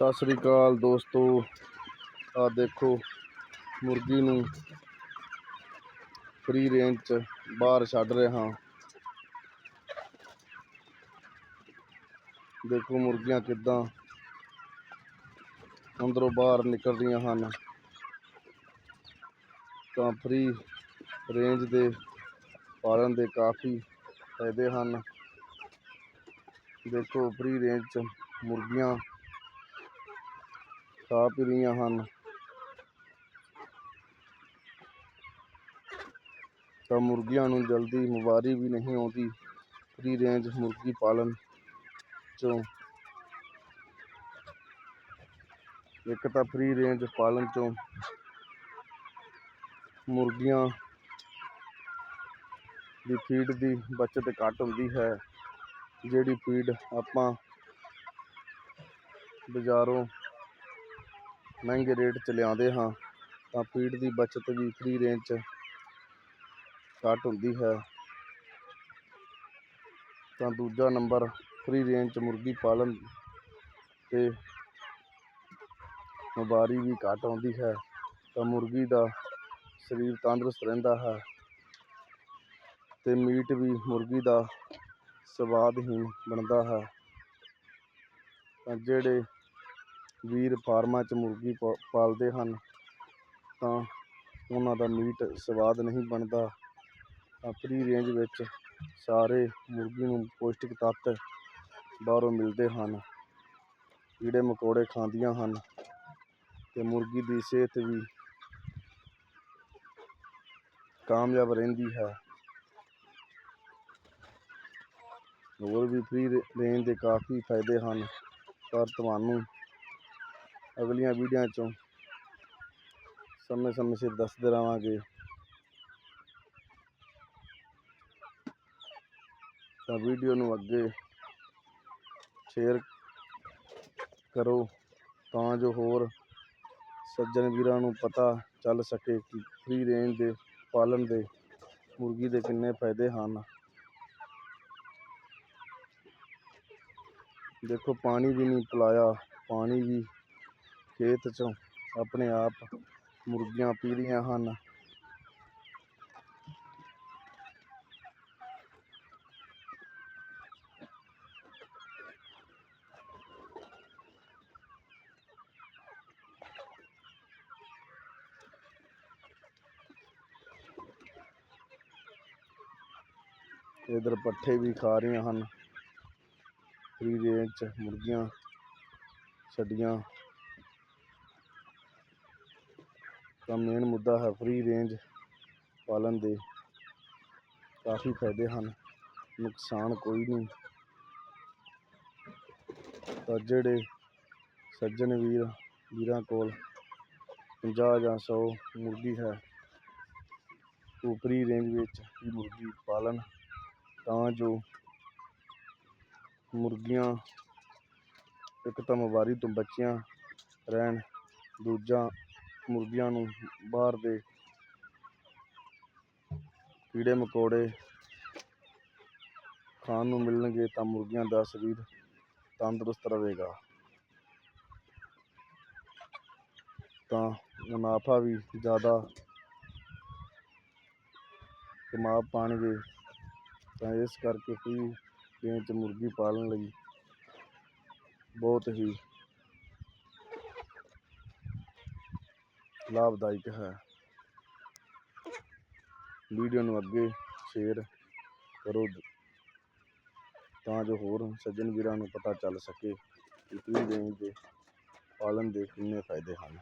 ਸਤਿ ਸ੍ਰੀ ਅਕਾਲ ਦੋਸਤੋ। ਆ ਦੇਖੋ ਮੁਰਗੀ ਨੂੰ ਫ੍ਰੀ ਰੇਂਜ ਚ ਬਾਹਰ ਛੱਡ ਰਿਹਾ। ਹਾਂ ਦੇਖੋ ਮੁਰਗੀਆਂ ਕਿੱਦਾਂ ਅੰਦਰੋਂ ਬਾਹਰ ਨਿਕਲ ਰਹੀਆਂ ਹਨ। ਤਾਂ ਫ੍ਰੀ ਰੇਂਜ ਦੇ ਪਾਲਣ ਦੇ ਕਾਫੀ ਫਾਇਦੇ ਹਨ। ਦੇਖੋ ਫ੍ਰੀ ਰੇਂਜ ਚ ਮੁਰਗੀਆਂ ਖਾ ਪੀ ਰਹੀਆਂ ਹਨ। ਤਾਂ ਮੁਰਗੀਆਂ ਨੂੰ ਜਲਦੀ ਬਿਮਾਰੀ ਵੀ ਨਹੀਂ ਆਉਂਦੀ। ਫ੍ਰੀ ਰੇਂਜ ਮੁਰਗੀ ਪਾਲਣ ਚੋਂ ਇੱਕ ਤਾਂ ਫ੍ਰੀ ਰੇਂਜ ਪਾਲਣ ਚੋਂ ਮੁਰਗੀਆਂ ਦੀ ਫੀਡ ਦੀ ਬਚਤ ਘੱਟ ਹੁੰਦੀ ਹੈ, ਜਿਹੜੀ ਫੀਡ ਆਪਾਂ ਬਾਜ਼ਾਰੋਂ ਮਹਿੰਗੇ ਰੇਟ 'ਚ ਲਿਆਉਂਦੇ ਹਾਂ, ਤਾਂ ਫੀਡ ਦੀ ਬਚਤ ਵੀ ਫ੍ਰੀ ਰੇਂਜ 'ਚ ਘੱਟ ਹੁੰਦੀ ਹੈ। ਤਾਂ ਦੂਜਾ ਨੰਬਰ ਫ੍ਰੀ ਰੇਂਜ 'ਚ ਮੁਰਗੀ ਪਾਲਣ 'ਤੇ ਬਿਮਾਰੀ ਵੀ ਘੱਟ ਆਉਂਦੀ ਹੈ, ਤਾਂ ਮੁਰਗੀ ਦਾ ਸਰੀਰ ਤੰਦਰੁਸਤ ਰਹਿੰਦਾ ਹੈ ਅਤੇ ਮੀਟ ਵੀ ਮੁਰਗੀ ਦਾ ਸਵਾਦਹੀਨ ਬਣਦਾ ਹੈ। ਤਾਂ ਜਿਹੜੇ ਵੀਰ ਫਾਰਮਾਂ 'ਚ ਮੁਰਗੀ ਪਾਲਦੇ ਹਨ, ਤਾਂ ਉਹਨਾਂ ਦਾ ਮੀਟ ਸਵਾਦ ਨਹੀਂ ਬਣਦਾ। ਤਾਂ ਰੇਂਜ ਵਿੱਚ ਸਾਰੇ ਮੁਰਗੀ ਨੂੰ ਪੌਸ਼ਟਿਕ ਤੱਤ ਬਾਹਰੋਂ ਮਿਲਦੇ ਹਨ। ਕੀੜੇ ਮਕੌੜੇ ਖਾਂਦੀਆਂ ਹਨ ਅਤੇ ਮੁਰਗੀ ਦੀ ਸਿਹਤ ਵੀ ਕਾਮਯਾਬ ਰਹਿੰਦੀ ਹੈ। ਹੋਰ ਵੀ ਫ੍ਰੀ ਰੇਂਜ ਦੇ ਕਾਫੀ ਫਾਇਦੇ ਹਨ, ਪਰ ਤੁਹਾਨੂੰ ਅਗਲੀਆਂ ਵੀਡੀਓ 'ਚੋਂ ਸਮੇਂ ਸਮੇਂ ਸਿਰ ਦੱਸਦੇ ਰਹਾਂਗੇ ਤਾਂ ਵੀਡੀਓ ਨੂੰ ਅੱਗੇ ਸ਼ੇਅਰ ਕਰੋ ਤਾਂ ਜੋ ਹੋਰ ਸੱਜਣ ਵੀਰਾਂ ਨੂੰ ਪਤਾ ਚੱਲ ਸਕੇ ਕਿ ਫ੍ਰੀ ਰੇਂਜ ਦੇ ਪਾਲਣ ਦੇ ਮੁਰਗੀ ਦੇ ਕਿੰਨੇ ਫਾਇਦੇ ਹਨ। ਦੇਖੋ, ਪਾਣੀ ਵੀ ਨਹੀਂ ਪਿਲਾਇਆ, ਪਾਣੀ ਵੀ ਖੇਤ 'ਚੋਂ ਆਪਣੇ ਆਪ ਮੁਰਗੀਆਂ ਪੀ ਰਹੀਆਂ ਹਨ ਇਧਰ ਪੱਠੇ ਵੀ ਖਾ ਰਹੀਆਂ ਹਨ ਫ੍ਰੀ ਰੇਂਜ 'ਚ ਮੁਰਗੀਆਂ ਛੱਡੀਆਂ ਮੇਨ ਮੁੱਦਾ ਹੈ ਫ੍ਰੀ ਰੇਂਜ ਪਾਲਣ ਦੇ। ਕਾਫੀ ਫਾਇਦੇ ਹਨ, ਨੁਕਸਾਨ ਕੋਈ ਨਹੀਂ। ਤਾਂ ਜਿਹੜੇ ਸੱਜਣ ਵੀਰ, ਵੀਰਾਂ ਕੋਲ ਪੰਜਾਹ ਜਾਂ ਸੌ ਮੁਰਗੀ ਹੈ, ਉਹ ਫ੍ਰੀ ਰੇਂਜ ਵਿੱਚ ਹੀ ਮੁਰਗੀ ਪਾਲਣ, ਤਾਂ ਜੋ ਮੁਰਗੀਆਂ ਇੱਕ ਤਾਂ ਬਿਮਾਰੀ ਤੋਂ ਬਚੀਆਂ ਰਹਿਣ, ਦੂਜਾ ਮੁਰਗੀਆਂ ਨੂੰ ਬਾਹਰ ਦੇ ਕੀੜੇ ਮਕੌੜੇ ਖਾਣ ਨੂੰ ਮਿਲਣਗੇ ਤਾਂ ਮੁਰਗੀਆਂ ਦਾ ਸਰੀਰ ਤੰਦਰੁਸਤ ਰਹੇਗਾ। ਤਾਂ ਮੁਨਾਫਾ ਵੀ ਜ਼ਿਆਦਾ ਕਮਾ ਪਾਣਗੇ। ਤਾਂ ਇਸ ਕਰਕੇ ਫ੍ਰੀ ਰੇਂਜ 'ਚ ਮੁਰਗੀ ਪਾਲਣ ਲਈ ਬਹੁਤ ਹੀ ਲਾਭਦਾਇਕ ਹੈ। ਵੀਡੀਓ ਨੂੰ ਅੱਗੇ ਸ਼ੇਅਰ ਕਰੋ ਤਾਂ ਜੋ ਹੋਰ ਸੱਜਣ ਵੀਰਾਂ ਨੂੰ ਪਤਾ ਚੱਲ ਸਕੇ ਕਿ ਫ੍ਰੀ ਦੇ ਪਾਲਣ ਦੇ ਕਿੰਨੇ ਫਾਇਦੇ ਹਨ।